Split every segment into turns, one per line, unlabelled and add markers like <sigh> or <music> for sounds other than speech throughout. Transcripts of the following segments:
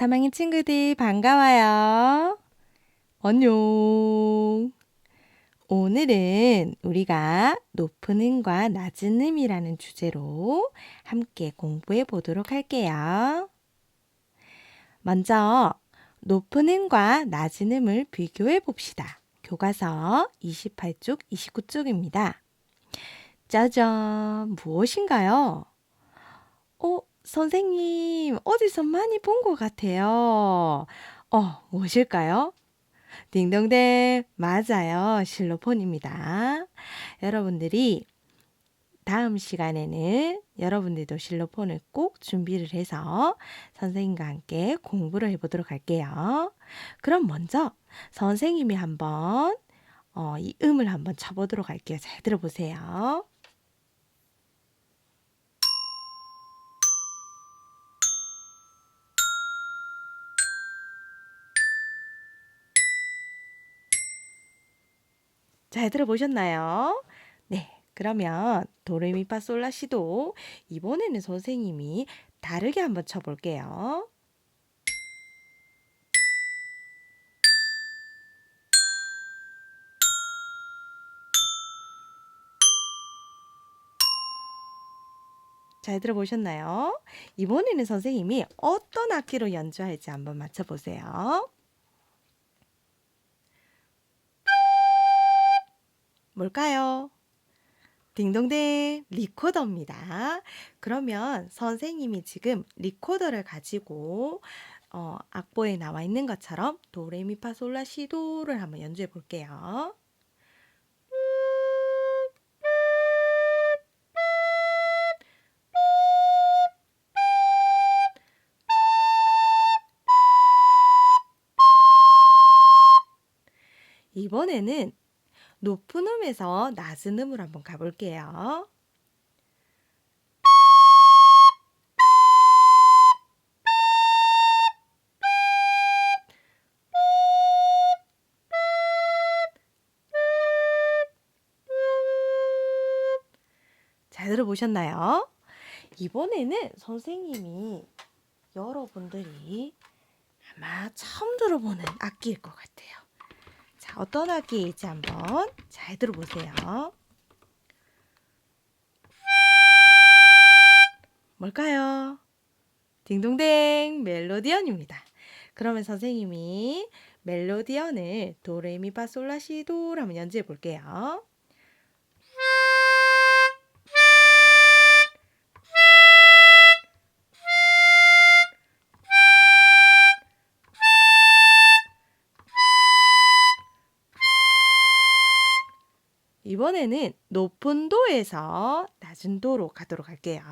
3학년 친구들 반가워요. 안녕. 오늘은 우리가 높은 음과 낮은 음이라는 주제로 함께 공부해 보도록 할게요. 먼저 높은 음과 낮은 음을 비교해 봅시다. 교과서 28쪽, 29쪽입니다. 짜잔, 무엇인가요? 어, 선생님, 어디서 많이 본 것 같아요. 어, 무엇일까요? 딩동댕, 맞아요. 실로폰입니다. 여러분들이 다음 시간에는 여러분들도 실로폰을 꼭 준비를 해서 선생님과 함께 공부를 해보도록 할게요. 그럼 먼저 선생님이 한번 어, 이 음을 한번 쳐보도록 할게요. 잘 들어보세요. 잘 들어보셨나요? 네. 그러면 도레미파솔라시도 이번에는 선생님이 다르게 한번 쳐볼게요. 잘 들어보셨나요? 이번에는 선생님이 어떤 악기로 연주할지 한번 맞춰보세요. 뭘까요? 딩동댕 리코더입니다. 그러면 선생님이 지금 리코더를 가지고 어, 악보에 나와 있는 것처럼 도레미파솔라시도를 한번 연주해 볼게요. 이번에는 높은 음에서 낮은 음으로 한번 가볼게요. 잘 들어보셨나요? 이번에는 선생님이 여러분들이 아마 처음 들어보는 악기일 것 같아요. 자, 어떤 악기일지 한번 잘 들어보세요. 뭘까요? 딩동댕 멜로디언입니다. 그러면 선생님이 멜로디언을 도레미파솔라시도를 한번 연주해 볼게요. 이번에는 높은 도에서 낮은 도로 가도록 할게요.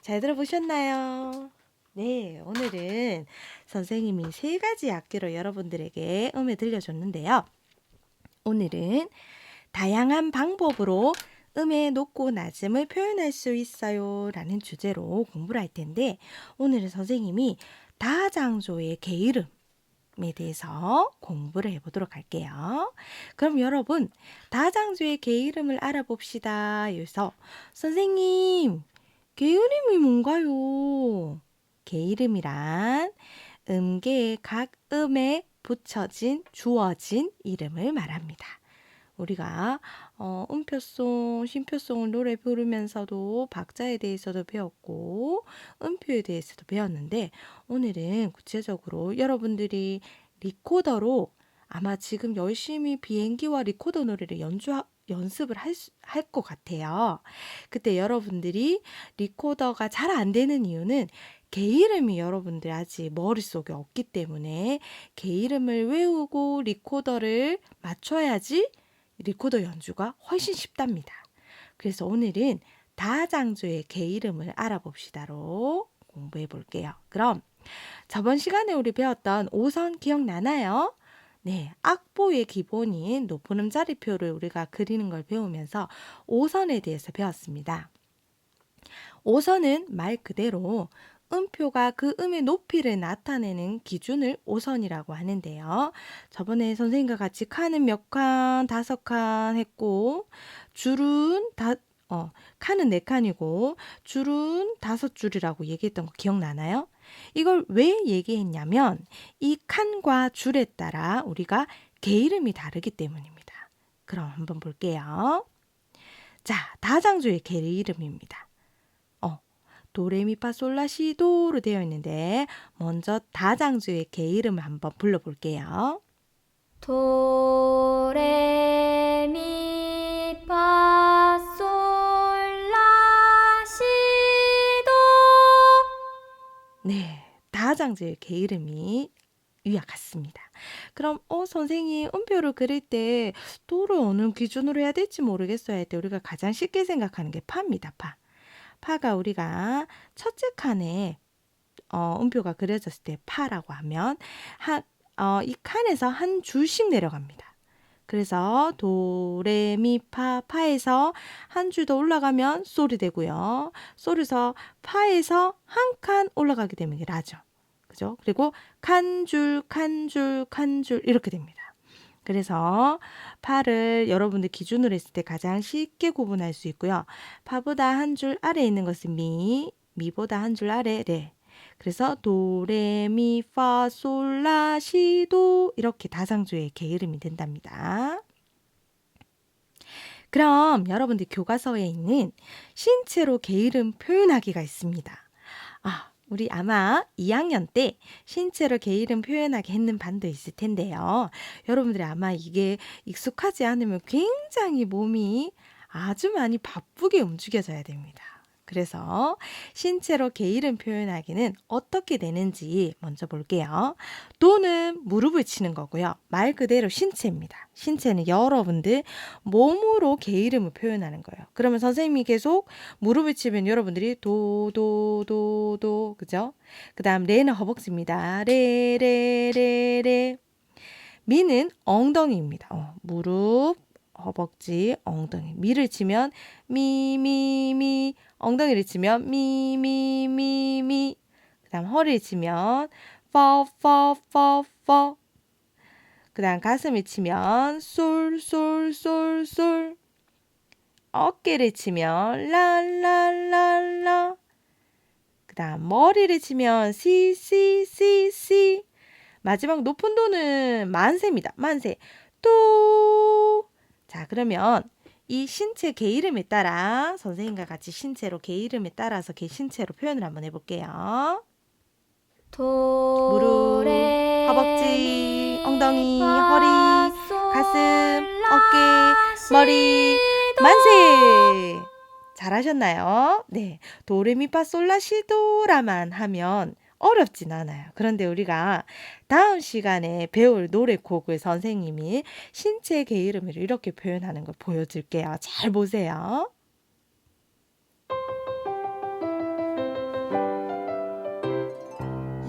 잘 들어보셨나요? 네, 오늘은 선생님이 세 가지 악기로 여러분들에게 음을 들려줬는데요. 오늘은 다양한 방법으로 음의 높고 낮음을 표현할 수 있어요 라는 주제로 공부를 할 텐데 오늘은 선생님이 다장조의 게으름 에 대해서 공부를 해보도록 할게요. 그럼 여러분 다장조의 게으름을 알아봅시다. 여기서 선생님 게으름이 뭔가요? 게이름이란 음계의 각 음에 붙여진 주어진 이름을 말합니다. 우리가 어, 음표송, 쉼표송을 노래 부르면서도 박자에 대해서도 배웠고 음표에 대해서도 배웠는데 오늘은 구체적으로 여러분들이 리코더로 아마 지금 열심히 비행기와 리코더 노래를 연주 연습을 할것 같아요. 그때 여러분들이 리코더가 잘 안 되는 이유는 개 이름이 여러분들 아직 머릿속에 없기 때문에 개 이름을 외우고 리코더를 맞춰야지 리코더 연주가 훨씬 쉽답니다. 그래서 오늘은 다장조의 개 이름을 알아봅시다로 공부해 볼게요. 그럼 저번 시간에 우리 배웠던 5선 기억나나요? 네, 악보의 기본인 높은 음자리표를 우리가 그리는 걸 배우면서 5선에 대해서 배웠습니다. 5선은 말 그대로 음표가 그 음의 높이를 나타내는 기준을 오선이라고 하는데요. 저번에 선생님과 같이 칸은 몇 칸, 다섯 칸 했고, 줄은 다, 어, 칸은 네 칸이고, 줄은 다섯 줄이라고 얘기했던 거 기억나나요? 이걸 왜 얘기했냐면, 이 칸과 줄에 따라 우리가 개 이름이 다르기 때문입니다. 그럼 한번 볼게요. 자, 다장조의 개 이름입니다. 어, 도레미파솔라시도로 되어 있는데 먼저 다장조의 개 이름을 한번 불러볼게요.
도레미파솔라시도
네, 다장조의 개 이름이 위와 같습니다. 그럼 어 선생님 음표를 그릴 때 도를 어느 기준으로 해야 될지 모르겠어요 할 때 우리가 가장 쉽게 생각하는 게 파입니다. 파. 파가 우리가 첫째 칸에 어, 음표가 그려졌을 때 파라고 하면 한, 어, 이 칸에서 한 줄씩 내려갑니다. 그래서 도레미파 파에서 한 줄 더 올라가면 솔이 되고요. 솔에서 파에서 한 칸 올라가게 되면 이게 라죠. 그죠? 그리고 칸 줄, 칸 줄, 칸 줄 이렇게 됩니다. 그래서 파를 여러분들 기준으로 했을 때 가장 쉽게 구분할 수 있고요. 파보다 한 줄 아래에 있는 것은 미, 미보다 한 줄 아래 레. 그래서 도레미파솔라시도 이렇게 다상조의 개 이름이 된답니다. 그럼 여러분들 교과서에 있는 신체로 개 이름 표현하기가 있습니다. 아, 우리 아마 2학년 때 신체로 개 이름 표현하게 했는 반도 있을 텐데요. 여러분들이 아마 이게 익숙하지 않으면 굉장히 몸이 아주 많이 바쁘게 움직여져야 됩니다. 그래서 신체로 개 이름 표현하기는 어떻게 되는지 먼저 볼게요. 도는 무릎을 치는 거고요. 말 그대로 신체입니다. 신체는 여러분들 몸으로 개 이름을 표현하는 거예요. 그러면 선생님이 계속 무릎을 치면 여러분들이 도, 도, 도, 도, 그죠? 그 다음 레는 허벅지입니다. 레, 레, 레, 레. 미는 엉덩이입니다. 어, 무릎, 허벅지, 엉덩이. 미를 치면 미, 미, 미. 엉덩이를 치면 미, 미, 미, 미. 그 다음 허리를 치면 퍼, 퍼, 퍼, 퍼. 그 다음 가슴을 치면 솔, 솔, 솔, 솔. 어깨를 치면 라, 라, 라, 라. 그 다음 머리를 치면 시, 시, 시, 시. 마지막 높은 도는 만세입니다. 만세. 또. 자, 그러면 이 신체 개 이름에 따라 선생님과 같이 신체로 개 이름에 따라서 개 신체로 표현을 한번 해볼게요. 무릎, 허벅지, 엉덩이, 허리, 가슴, 어깨, 머리, 만세! 잘하셨나요? 네. 도레미파솔라시도라만 하면 어렵진 않아요. 그런데 우리가 다음 시간에 배울 노래 곡을 선생님이 신체 개 이름을 이렇게 표현하는 걸 보여줄게요. 잘 보세요.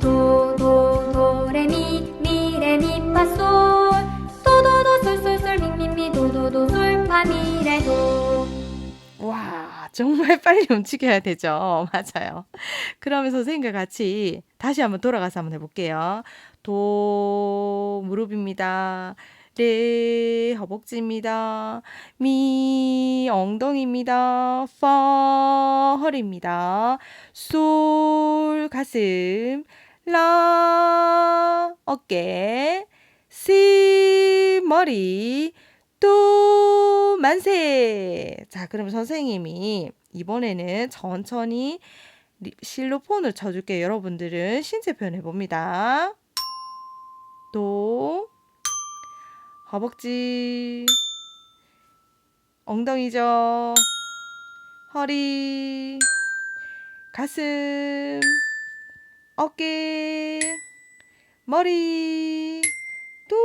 도도 도레미 미레미 파솔
정말 <laughs> 빨리 움직여야 되죠. <laughs> 맞아요. 그러면 선생님과 같이 다시 한번 돌아가서 한번 해볼게요. 도, 무릎입니다. 레, 허벅지입니다. 미, 엉덩이입니다. 파, 허리입니다. 솔, 가슴. 라, 어깨. 시, 머리. 또 만세. 자, 그럼 선생님이 이번에는 천천히 리- 실로폰을 쳐줄게요. 여러분들은 신체 표현 해 봅니다. 또 허벅지, 엉덩이죠. 허리, 가슴, 어깨, 머리. 또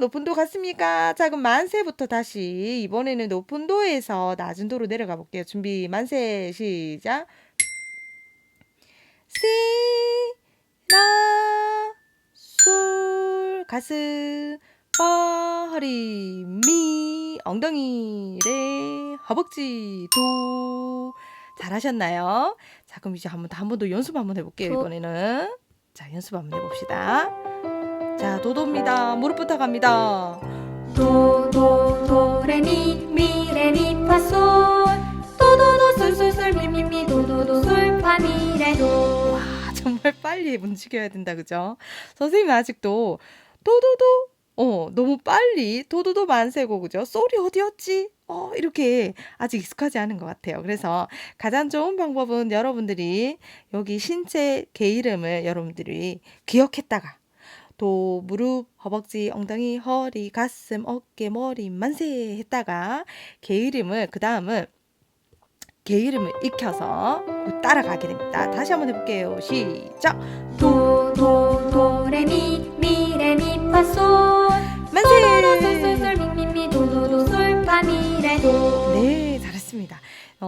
높은 도 갔습니까? 자, 그럼 만세부터 다시 이번에는 높은 도에서 낮은 도로 내려가 볼게요. 준비 만세 시작. 시, 라, 솔, 가슴, 파, 허리, 미, 엉덩이, 레, 허벅지, 도, 잘하셨나요? 자, 그럼 이제 한번 한번 더 연습 한번 해볼게요.
도-
이번에는 자, 연습 한번 해봅시다. 자, 도도입니다. 무릎부터 갑니다.
도, 도, 도, 레, 미, 미, 레, 미, 파, 솔. 도, 도, 도, 솔, 솔, 솔, 미, 미, 미, 도, 도, 도, 솔, 파, 미, 레, 도.
아, 정말 빨리 움직여야 된다, 그죠? 선생님 아직도 도도도, 어, 너무 빨리 도도도 만세고, 그죠? 소리 어디였지? 어, 이렇게 아직 익숙하지 않은 것 같아요. 그래서 가장 좋은 방법은 여러분들이 여기 신체 개 이름을 여러분들이 기억했다가 또 무릎, 허벅지, 엉덩이, 허리, 가슴, 어깨, 머리 만세 했다가 개 이름을 그 다음은 개 이름을 익혀서 따라가게 됩니다. 다시 한번 해볼게요. 시작.
도, 도, 도, 레, 미, 미, 레, 미, 파, 솔. 솔,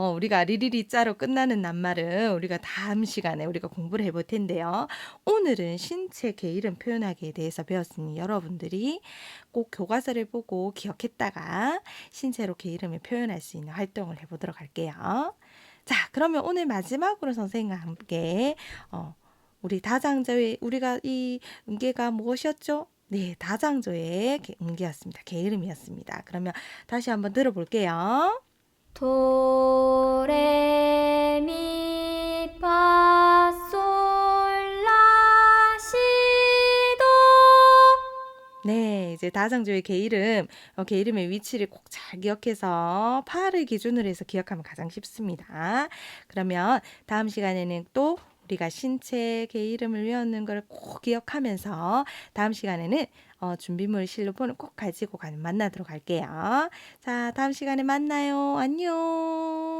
어, 우리가 리리리 짜로 끝나는 낱말은 우리가 다음 시간에 우리가 공부를 해볼 텐데요. 오늘은 신체 개 이름 표현하기에 대해서 배웠으니 여러분들이 꼭 교과서를 보고 기억했다가 신체로 개 이름을 표현할 수 있는 활동을 해보도록 할게요. 자, 그러면 오늘 마지막으로 선생님과 함께 어, 우리 다장저의 우리가 이 음계가 무엇이었죠? 네, 다장조의 개- 음계였습니다. 개 이름이었습니다. 그러면 다시 한번 들어볼게요.
도, 레, 미, 파, 솔, 라, 시, 도.
네, 이제 다장조의 개 이름, 어, 개 이름의 위치를 꼭 잘 기억해서 파를 기준으로 해서 기억하면 가장 쉽습니다. 그러면 다음 시간에는 또 우리가 신체 개 이름을 외우는 걸 꼭 기억하면서 다음 시간에는 어, 준비물 실로폰을 꼭 가지고 가는 만나도록 할게요. 자, 다음 시간에 만나요. 안녕.